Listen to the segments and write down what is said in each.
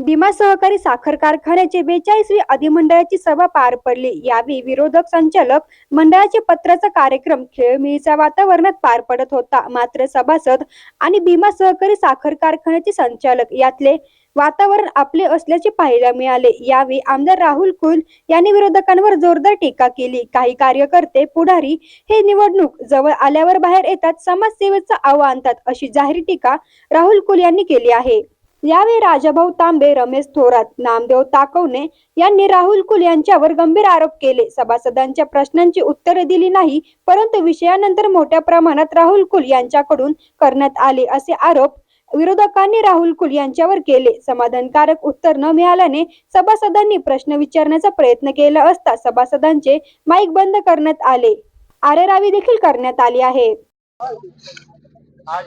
भीमा सहकारी साखर कारखान्याचे बेचाळीसवी अधिमंडळाची सभा पार पडली. यावेळी विरोधक संचालक मंडळाचे पत्राचा कार्यक्रम खेळमिळीच्या वातावरणात पार पडत होता. मात्र सभासद आणि भीमा सहकारी साखर कारखान्याचे संचालक यातले वातावरण आपले असल्याचे पाहायला मिळाले. यावेळी आमदार राहुल कुल यांनी विरोधकांवर जोरदार टीका केली. काही कार्यकर्ते पुढारी हे निवडणूक जवळ आल्यावर बाहेर येतात. समाजसेवेचा आव्हान आणतात अशी जाहीर टीका राहुल कुल यांनी केली आहे. यावेळी राजाभाऊ तांबे रमेश थोरात नामदेव ताकवणे यांनी राहुल कुल यांच्यावर गंभीर आरोप केले. सभासदांच्या प्रश्नांची उत्तरे दिली नाही परंतु विषयानंतर मोठ्या प्रमाणात राहुल कुल यांच्याकडून करण्यात आले असे आरोप विरोधकांनी राहुल कुल यांच्यावर केले. समाधानकारक उत्तर न मिळाल्याने सभासदांनी प्रश्न विचारण्याचा प्रयत्न केला असता सभासदांचे माईक बंद करण्यात आले. आरेरावी देखील करण्यात आली आहे. आज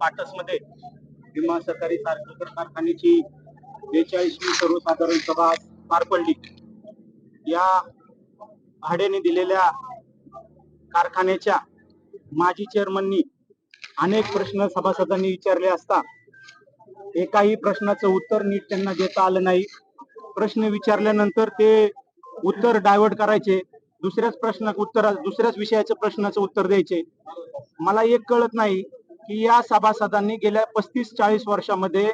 पाटसमध्ये भीमा सहकारी साखर कारखान्याची बेचाळीसवी सर्वसाधारण सभा पार पडली. या भाड्याने दिलेल्या कारखान्याच्या माजी चेअरमननी अनेक प्रश्न सभासदांनी विचारले असता एकाही प्रश्नाचं उत्तर नीट त्यांना देता आलं नाही. प्रश्न विचारल्यानंतर ते उत्तर डायव्हर्ट करायचे. दुसऱ्याच प्रश्न उत्तर दुसऱ्याच विषयाच्या प्रश्नाचं उत्तर द्यायचे. मला एक कळत नाही की या सभासदांनी गेल्या पस्तीस चाळीस वर्षामध्ये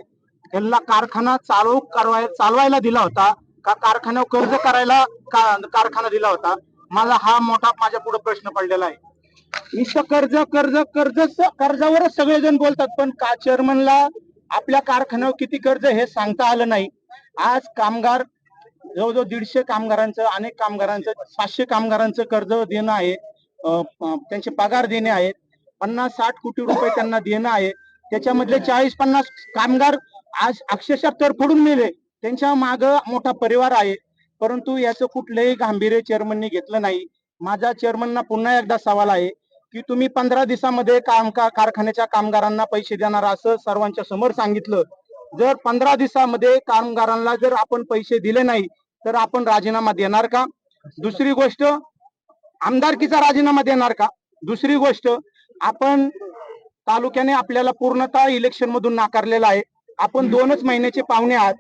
यांना कारखाना चालू करवाय चालवायला दिला होता. का कारखान्यावर कर्ज करायला का- कारखाना दिला होता? मला हा मोठा माझ्या पुढे प्रश्न पडलेला आहे. नुसतं कर्ज कर्ज कर्ज कर्जावरच सगळेजण बोलतात पण का चेअरमनला आपल्या कारखान्यावर किती कर्ज हे सांगता आलं नाही. आज कामगार जवळजवळ दीडशे कामगारांचं अनेक कामगारांचं सातशे कामगारांचं कर्ज देणं आहे. त्यांचे पगार देणे आहेत. पन्नास साठ कोटी रुपये त्यांना देणं आहे. त्याच्यामधले चाळीस पन्नास कामगार आज अक्षरशः तरफडून मेले. त्यांच्या माग मोठा परिवार आहे. परंतु याचं कुठलंही गांभीर्य चेअरमननी घेतलं नाही. माझा चेअरमनना पुन्हा एकदा सवाल आहे की तुम्ही पंधरा दिवसामध्ये काम का कारखान्याच्या कामगारांना पैसे देणार असं सर्वांच्या समोर सांगितलं. जर पंधरा दिवसामध्ये कामगारांना जर आपण पैसे दिले नाही तर आपण राजीनामा देणार का? दुसरी गोष्ट आमदारकीचा राजीनामा देणार का? दुसरी गोष्ट आपण तालुक्याने आपल्याला पूर्णतः इलेक्शन मधून नाकारलेला आहे. आपण दोनच महिन्याचे पाहुणे आहात.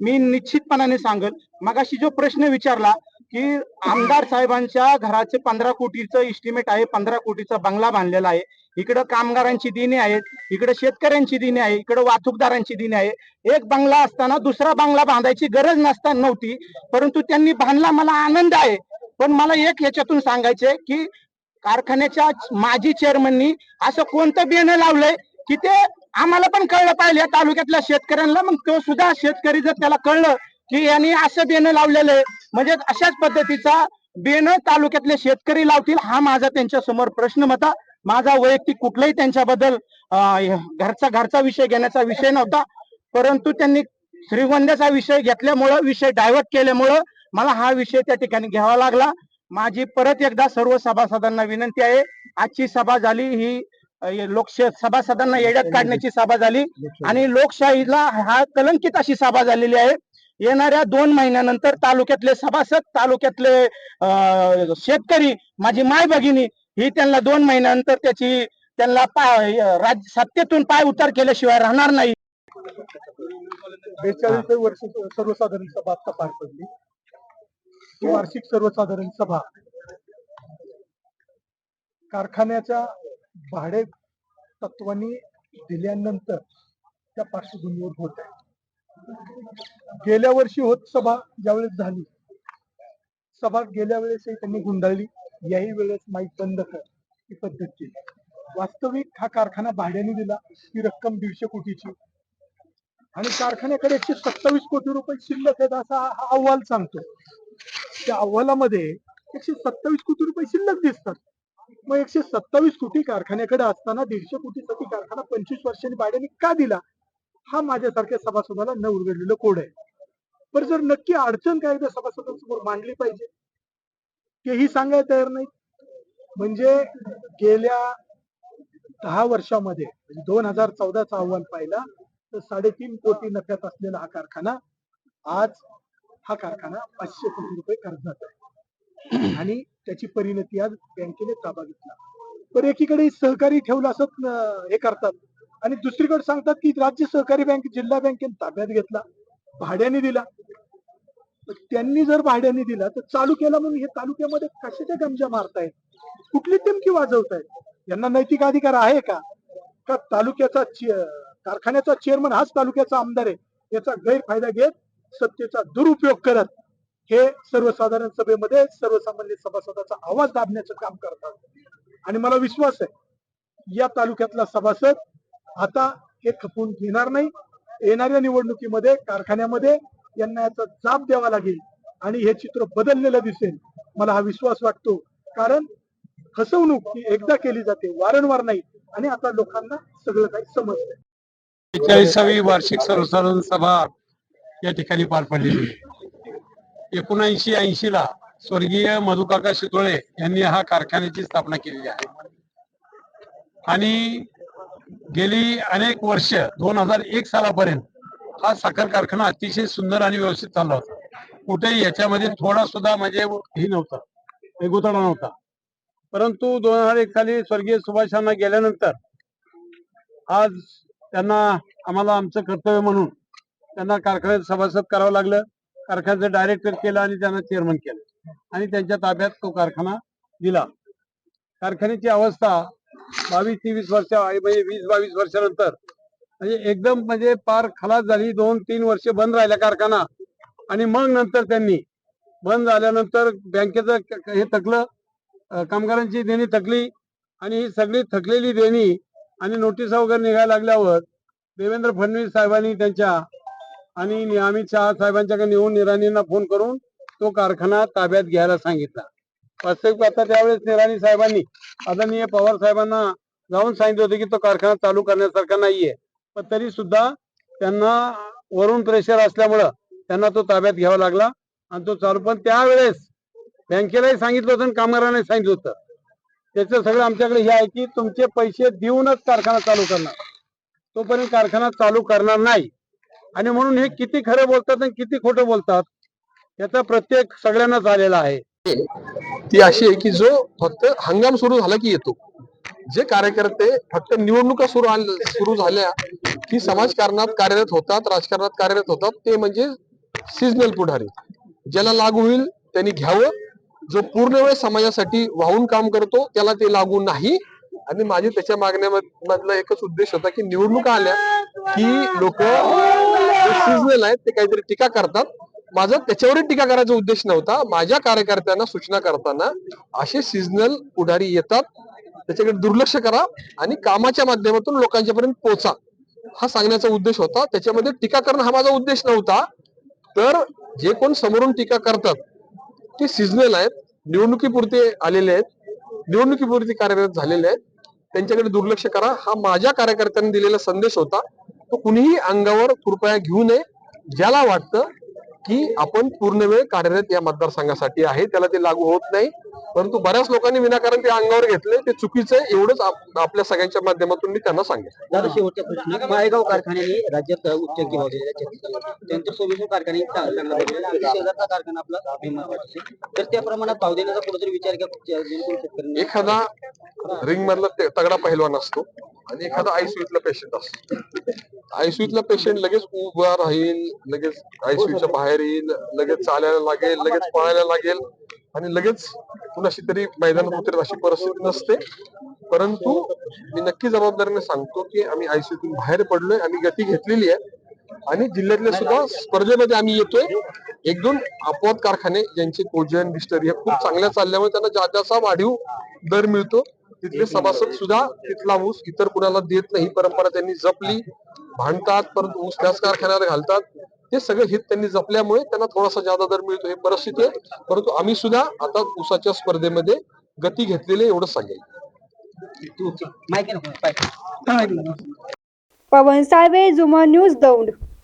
मी निश्चितपणाने सांगल मगाशी जो प्रश्न विचारला की आमदार साहेबांच्या घराचे पंधरा कोटीचं इस्टिमेट आहे पंधरा कोटीचा बंगला बांधलेला आहे. इकडं कामगारांची दिने आहेत इकडे शेतकऱ्यांची दिने आहे इकडे वाहतूकदारांची दिने आहे. एक बंगला असताना दुसरा बंगला बांधायची गरज नसताना नव्हती परंतु त्यांनी बांधला. मला आनंद आहे. पण मला एक याच्यातून सांगायचंय की कारखान्याच्या माजी चेअरमननी असं कोणतं बियाणं लावलंय की ते आम्हाला पण कळलं पाहिजे. या तालुक्यातल्या शेतकऱ्यांना मग तो सुद्धा शेतकरी जर त्याला कळलं की यांनी असं बियाणं लावलेलं आहे म्हणजे अशाच पद्धतीचा बियाणं तालुक्यातले शेतकरी लावतील हा माझा त्यांच्यासमोर प्रश्न होता. माझा वैयक्तिक कुठलाही त्यांच्याबद्दल घरचा घरचा विषय घेण्याचा विषय नव्हता. परंतु त्यांनी श्रीगोंद्याचा विषय घेतल्यामुळं विषय डायव्हर्ट केल्यामुळं मला हा विषय त्या ठिकाणी घ्यावा लागला. माझी परत एकदा सर्व सभासदांना विनंती आहे आजची सभा झाली ही अ, लोकशाही सभासदांना येड्यात काढण्याची सभा झाली आणि लोकशाहीला हा कलंकित अशी सभा झालेली आहे. येणाऱ्या दोन महिन्यानंतर तालुक्यातले सभासद तालुक्यातले शेतकरी माझी माय भगिनी ही त्यांना दोन महिन्यानंतर त्याची त्यांना पाय राज्य सत्तेतून पाय उतार केल्याशिवाय राहणार नाही. बेचाळीस वर्ष सर्वसाधारण सभा आता पार पडली. वार्षिक सर्वसाधारण सभा. कारखान्याच्या भाडे तत्वांनी दिल्यानंतर त्या पार्श्वभूमीवर होत आहे. गेल्या वर्षी होत सभा ज्यावेळेस झाली सभा गेल्या वेळेसही त्यांनी गुंडाळली. याही वेळेस माईक बंद कर ही पद्धत केली. वास्तविक हा कारखाना भाड्याने दिला ही रक्कम दीडशे कोटीची. आणि कारखान्याकडे एकशे सत्तावीस कोटी रुपये शिल्लक आहेत असा हा अहवाल सांगतो. त्या अहवालामध्ये एकशे सत्तावीस कोटी रुपये शिल्लक दिसतात. मग एकशे सत्तावीस कोटी कारखान्याकडे असताना दीडशे कोटीसाठी कारखाना पंचवीस वर्षांनी भाड्याने का दिला? हा माझ्यासारख्या सभासदाला न उलगडलेलं कोड आहे. पण जर नक्की अडचण काय त्या सभासदांसमोर मांडली पाहिजे. तेही सांगायला तयार नाही म्हणजे गेल्या दहा वर्षामध्ये म्हणजे दोन हजार चौदाचा अहवाल पाहिला तर साडेतीन कोटी नफ्यात असलेला हा कारखाना आज हा कारखाना पाचशे कोटी रुपये कर्जात आहे. आणि त्याची परिणती आज बँकेने ताबा घेतला. तर एकीकडे सहकारी ठेवलं असं हे करतात. आणि दुसरीकडे सांगतात की राज्य सहकारी बँक जिल्हा बँकेने ताब्यात घेतला भाड्याने दिला. त्यांनी जर भाड्याने दिला तर चालू केला म्हणून हे तालुक्यामध्ये कशाच्या गमजा मारतायत? कुठली टिमकी वाजवतायत? यांना नैतिक अधिकार आहे का? का तालुक्याचा कारखान्याचा चेअरमन हाच तालुक्याचा आमदार आहे याचा गैरफायदा घेत सत्तेचा दुरुपयोग करत हे सर्वसाधारण सभेमध्ये सर्वसामान्य सभासदाचा आवाज दाबण्याचं काम करतात आणि मला विश्वास आहे या तालुक्यातला सभासद आता हे खपून घेणार नाही. येणाऱ्या निवडणुकीमध्ये कारखान्यामध्ये यांना याचा जाब द्यावा लागेल आणि हे चित्र बदललेलं दिसेल. मला हा विश्वास वाटतो. कारण फसवणूक ही एकदा केली जाते वारंवार नाही. आणि आता लोकांना सगळं काही समजतंय. बेचाळीसावी वार्षिक सर्वसाधारण सभा या ठिकाणी पार पडलेली एकोणऐंशी ऐंशी ला स्वर्गीय मधुकाका शितोळे यांनी हा कारखान्याची स्थापना केलेली आहे. आणि गेली अनेक वर्ष दोन हजार एक सालापर्यंत हा साखर कारखाना अतिशय सुंदर आणि व्यवस्थित चालला होता. कुठेही याच्यामध्ये थोडा सुद्धा म्हणजे हे नव्हतं हे नव्हता. परंतु दोन हजार एक साली स्वर्गीय सुभाषांना गेल्यानंतर आज त्यांना आम्हाला आमचं कर्तव्य म्हणून त्यांना कारखान्यात सभासद करावं लागलं. कारखान्याचं डायरेक्टर केलं आणि त्यांना चेअरमन केलं. आणि त्यांच्या ताब्यात तो कारखाना दिला. कारखान्याची अवस्था बावीस तेवीस वर्ष म्हणजे वीस बावीस वर्षानंतर. म्हणजे एकदम म्हणजे पार खलास झाली. दोन तीन वर्ष बंद राहिला कारखाना. आणि मग नंतर त्यांनी बंद झाल्यानंतर बँकेचं हे थकलं. कामगारांची देणी थकली. आणि ही सगळी थकलेली देणी आणि नोटिसा वगैरे निघायला लागल्यावर देवेंद्र फडणवीस साहेबांनी त्यांच्या आणि अमित शहा साहेबांच्याकडे येऊन निराणींना फोन करून तो कारखाना ताब्यात घ्यायला सांगितला. वास्तविक आता त्यावेळेस निराणी साहेबांनी आदरणीय पवार साहेबांना जाऊन सांगितले होते की तो कारखाना चालू करण्यासारखा नाहीये. पण तरी सुद्धा त्यांना वरून प्रेशर असल्यामुळं त्यांना तो ताब्यात घ्यावा लागला आणि तो चालू. पण त्यावेळेस बँकेलाही सांगितलं होतं आणि कामगारांनाही सांगितलं होतं. त्याचं सगळं आमच्याकडे हे आहे की तुमचे पैसे देऊनच कारखाना चालू करणार. तोपर्यंत कारखाना चालू करणार नाही. आणि म्हणून हे किती खरं बोलतात आणि किती खोटं बोलतात याचा प्रत्येक सगळ्यांनाच आलेला आहे. ती अशी आहे की जो फक्त हंगाम सुरू झाला की येतो. जे कार्यकर्ते फक्त निवडणुका सुरू सुरू झाल्या की समाजकारणात कार्यरत होतात राजकारणात कार्यरत होतात ते म्हणजे सिजनल पुढारी. ज्याला लागू होईल त्यांनी घ्यावं. जो पूर्ण वेळ समाजासाठी वाहून काम करतो त्याला ते लागू नाही. आणि माझी त्याच्या मागण्यामधला एकच उद्देश होता की निवडणुका आल्या की लोक सिजनल आहेत ते काहीतरी टीका करतात. माझा त्याच्यावरही टीका करायचा उद्देश नव्हता. माझ्या कार्यकर्त्यांना सूचना करताना असे सिजनल पुढारी येतात. त्याच्याकडे दुर्लक्ष करा आणि कामाच्या माध्यमातून लोकांच्या पर्यंत पोहोचा हा सांगण्याचा उद्देश होता. त्याच्यामध्ये टीका करणं हा माझा उद्देश नव्हता. तर जे कोण समोरून टीका करतात ते सिजनल आहेत निवडणुकीपुरते आलेले आहेत निवडणुकीपुरते कार्यरत झालेले आहेत त्यांच्याकडे दुर्लक्ष करा. हा माझ्या कार्यकर्त्यांनी दिलेला संदेश होता. तो कुणीही अंगावर कृपया घेऊ नये. ज्याला वाटतं की आपण पूर्ण वेळ कार्यरत या मतदारसंघासाठी आहे त्याला ते लागू होत नाही. परंतु बऱ्याच लोकांनी विनाकारण ते अंगावर घेतले. ते चुकीचं आहे एवढंच आप- आपल्या सगळ्यांच्या माध्यमातून मी त्यांना सांगेन. प्रश्न माळेगाव कारखान्याने राज्यात उच्च कारखाने. शेजारचा कारखाना आपला भीमा पाटील. तर त्या प्रमाणात भाव देण्याचा कुठेतरी विचार एखादा रिंग मधला तगडा पहिलवान असतो. आणि एखादा आयसीयूतला पेशंट असतो. आयसीयूतला पेशंट लगेच उभा राहील लगेच आयसीयूच्या बाहेर येईल लगेच चालायला लागेल लगेच पळायला लागेल आणि लगेच कुणाशी तरी मैदानात उतरेल अशी परिस्थिती नसते. परंतु मी नक्की जबाबदारीने सांगतो की आम्ही आयसीयूतून बाहेर पडलोय आम्ही गती घेतलेली आहे. आणि जिल्ह्यातल्या सुद्धा स्पर्धेमध्ये आम्ही येतोय. एक दोन अपवाद कारखाने ज्यांचे कोजन डिस्टरी हे खूप चांगल्या चालल्यामुळे त्यांना ज्या त्याचा वाढीव दर मिळतो तिथले सभासद सुद्धा तिथला ऊस इतर कुणाला देत नाही ही परंपरा त्यांनी जपली भांडतात परंतु ऊस त्याच कारखान्यावर घालतात. ते सगळं हित त्यांनी जपल्यामुळे त्यांना थोडासा जादा दर मिळतो हे परिस्थिती आहे. परंतु आम्ही सुद्धा आता ऊसाच्या स्पर्धेमध्ये गती घेतलेली आहे एवढंच सांगेल. पवन साळवे जुमा न्यूज दौंड.